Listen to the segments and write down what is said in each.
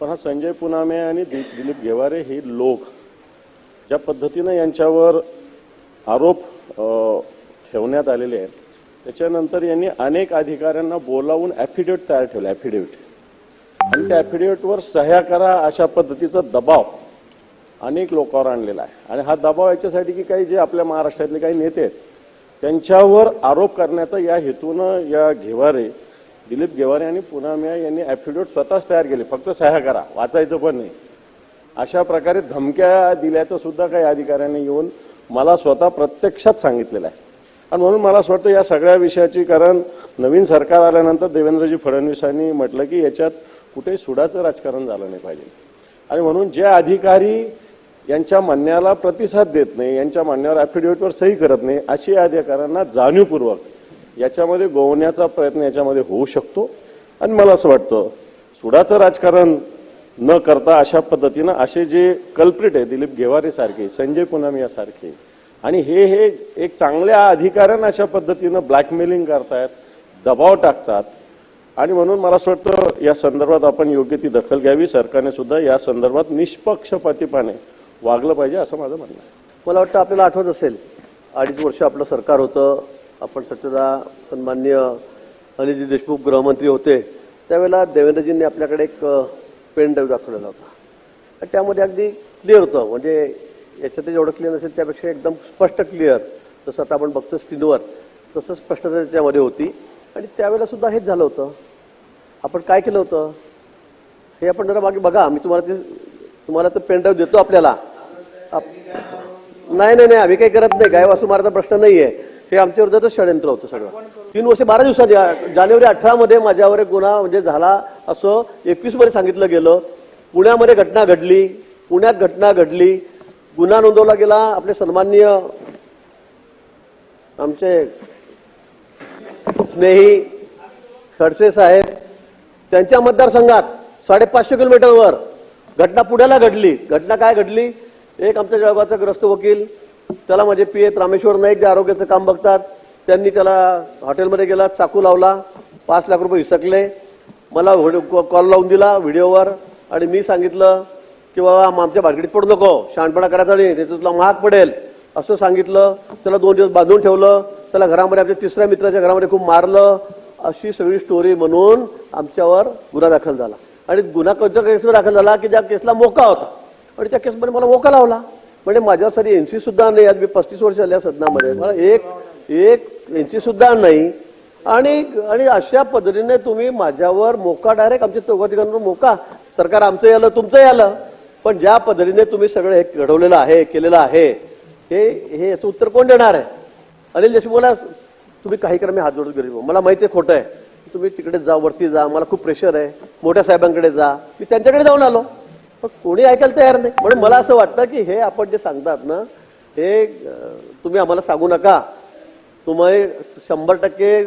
पण हा संजय पुनामे आणि दिलीप घेवारे हे लोक ज्या पद्धतीनं यांच्यावर आरोप ठेवण्यात आलेले आहेत त्याच्यानंतर यांनी अनेक अधिकाऱ्यांना बोलावून ॲफिडेविट तयार ठेवलं ॲफिडेविट आणि त्या ॲफिडेविटवर सह्या करा अशा पद्धतीचा दबाव अनेक लोकांवर आणलेला आहे. आणि हा दबाव याच्यासाठी की काही जे आपल्या महाराष्ट्रातले काही नेते आहेत त्यांच्यावर आरोप करण्याचा या हेतूनं या घेवारे दिलीप गेवारे आणि पुनामिया यांनी ॲफिडेविट स्वतःच तयार केले. फक्त सह्या करा वाचायचं पण नाही. अशा प्रकारे धमक्या दिल्याचं सुद्धा काही अधिकाऱ्यांनी येऊन मला स्वतः प्रत्यक्षात सांगितलेलं आहे. आणि म्हणून मला असं वाटतं या सगळ्या विषयाची कारण नवीन सरकार आल्यानंतर देवेंद्रजी फडणवीसांनी म्हटलं की याच्यात कुठेही सुडाचं राजकारण झालं नाही पाहिजे. आणि म्हणून जे अधिकारी यांच्या म्हणण्याला प्रतिसाद देत नाही यांच्या म्हणण्यावर ॲफिडेव्हिटवर सही करत नाही अशी अधिकाऱ्यांना जाणीवपूर्वक याच्यामध्ये गोवण्याचा प्रयत्न याच्यामध्ये होऊ शकतो. आणि मला असं वाटतं सुडाचं राजकारण न करता अशा पद्धतीनं असे जे कल्प्रिट आहे दिलीप घेवारे सारखे संजय पुनामिया सारखे आणि हे हे एक चांगल्या अधिकाऱ्यांना अशा पद्धतीनं ब्लॅकमेलिंग करतायत दबाव टाकतात. आणि म्हणून मला असं वाटतं या संदर्भात आपण योग्य ती दखल घ्यावी. सरकारने सुद्धा या संदर्भात निष्पक्षपातीपणे वागलं पाहिजे असं माझं म्हणणं आहे. मला वाटतं आपल्याला आठवत असेल अडीच वर्ष आपलं सरकार होतं. आपण सत्यदा सन्मान्य अनिलजी देशमुख गृहमंत्री होते त्यावेळेला देवेंद्रजींनी आपल्याकडे एक पेन ड्राईव्ह दाखवलेला होता. आणि त्यामध्ये अगदी क्लिअर होतं म्हणजे याच्यात जेवढं क्लिअर नसेल त्यापेक्षा एकदम स्पष्ट क्लिअर जसं आता आपण बघतो स्क्रीनवर तसं स्पष्टता त्यामध्ये होती. आणि त्यावेळेला सुद्धा हेच झालं होतं. आपण काय केलं होतं? हे आपण जरा मागे बघा. मी तुम्हाला ते तुम्हाला तर पेन ड्राईव्ह देतो आपल्याला. आप- नाही नाही नाही आम्ही काही करत नाही. गायब वासू मारायचा प्रश्न आहे हे आमच्या विरोधातच षडयंत्र होतं सगळं. तीन वर्ष बारा दिवसात जानेवारी अठरा मध्ये माझ्यावर एक गुन्हा म्हणजे झाला असं एकवीसमध्ये सांगितलं गेलं. पुण्यामध्ये घटना घडली. पुण्यात घटना घडली. गुन्हा नोंदवला गेला. आपले सन्माननीय आमचे स्नेही खडसे साहेब त्यांच्या मतदारसंघात साडेपाचशे किलोमीटरवर घटना पुण्याला घडली. घटना काय घडली? एक आमच्या जळगावचा ग्रस्त वकील त्याला माझे पी. एत रामेश्वर नाईक जे आरोग्याचं काम बघतात त्यांनी त्याला हॉटेलमध्ये गेला चाकू लावला पाच लाख रुपये हिसकले. मला कॉल लावून दिला व्हिडिओवर आणि मी सांगितलं की बाबा आमच्या मार्केटीत पडू नको शहाणपणा करायचा नाही त्याचं तुला महाग पडेल. असं सांगितलं. त्याला दोन दिवस बांधून ठेवलं. त्याला घरामध्ये आमच्या तिसऱ्या मित्राच्या घरामध्ये खूप मारलं. अशी सगळी स्टोरी म्हणून आमच्यावर गुन्हा दाखल झाला. आणि गुन्हा कोणत्या केसवर दाखल झाला? की ज्या केसला मोका होता. आणि त्या केसमध्ये मला मोका लावला. म्हणजे माझ्यासाठी एनसी सुद्धा नाही आज मी पस्तीस वर्ष आल्या सदनामध्ये. मला एक एक एनसी सुद्धा नाही. आणि आणि अशा पद्धतीने तुम्ही माझ्यावर मोका डायरेक्ट आमच्या चौघाधिकांवर मोका. सरकार आमचं आलं तुमचं आलं पण ज्या पद्धतीने तुम्ही सगळं हे घडवलेलं आहे केलेलं आहे हे हे याचं उत्तर कोण देणार आहे? अनिल देशमुखला तुम्ही काही करा मी हात जोडून गरीब हो. मला माहिती आहे खोटं आहे. तुम्ही तिकडे जा वरती जा. मला खूप प्रेशर आहे. मोठ्या साहेबांकडे जा. मी त्यांच्याकडे जाऊन आलो. पण कोणी ऐकायला तयार नाही. म्हणून मला असं वाटतं की हे आपण जे सांगतात ना हे तुम्ही आम्हाला सांगू नका. तुम्ही शंभर टक्के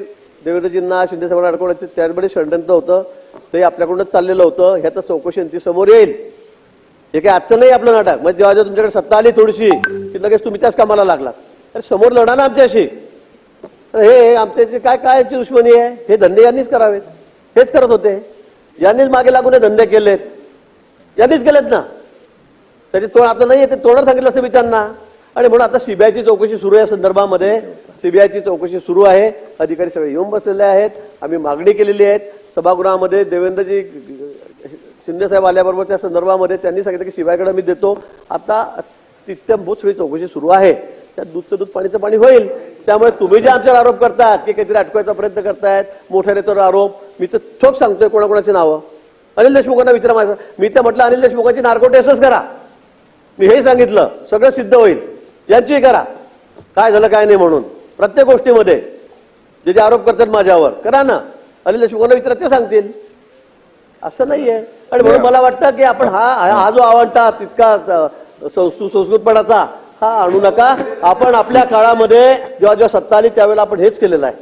देवेंद्रजींना शिंदे साहेबांना अडकवण्याचं त्याचवेळी षडयंत्र होतं ते आपल्याकडूनच चाललेलं होतं. ह्याचं चौकशी ती समोर येईल. हे काही आजचं नाही आपलं नाटक. म्हणजे जेव्हा जेव्हा तुमच्याकडे सत्ता आली थोडीशी की लगेच तुम्ही त्याच कामाला लागलात. अरे समोर लढा ना आमच्याशी. तर हे आमच्या जे काय काय दुश्मनी आहे हे धंदे यांनीच करावेत. हेच करत होते. यांनीच मागे लागून हे धंदे केलेत. यांनीच केलेत ना. त्याची तोड आता नाही ते तोडर सांगितलं असतं मी त्यांना. आणि म्हणून आता सीबीआयची चौकशी सुरू आहे या संदर्भामध्ये. सीबीआयची चौकशी सुरू आहे. अधिकारी सगळे येऊन बसलेले आहेत. आम्ही मागणी केलेली आहेत सभागृहामध्ये देवेंद्रजी शिंदे साहेब आल्याबरोबर त्या संदर्भामध्ये त्यांनी सांगितलं की सीबीआयकडे मी देतो. आता तिथं सगळी चौकशी सुरू आहे. त्यात दूधचं दूध पाणीचं पाणी होईल. त्यामुळे तुम्ही जे आमच्यावर आरोप करतात की काहीतरी अटकवायचा प्रयत्न करतायत मोठ्या नेत्यावर आरोप मी तर ठोक सांगतोय कोणाकोणाची नावं. अनिल देशमुखांना विचारा माझं. मी तर म्हटलं अनिल देशमुखांची नार्को टेस्टच करा. मी हे सांगितलं सगळं सिद्ध होईल. यांचीही करा. काय झालं काय नाही म्हणून. प्रत्येक गोष्टीमध्ये जे जे आरोप करतात माझ्यावर करा ना. अनिल देशमुखांना विचारा ते सांगतील. असं नाहीये. आणि म्हणून मला वाटतं की आपण हा हा जो आवडता तितका सुसंस्कृतपणाचा हा आणू नका. आपण आपल्या काळामध्ये जेव्हा जेव्हा सत्ता आली त्यावेळेला आपण हेच केलेलं आहे.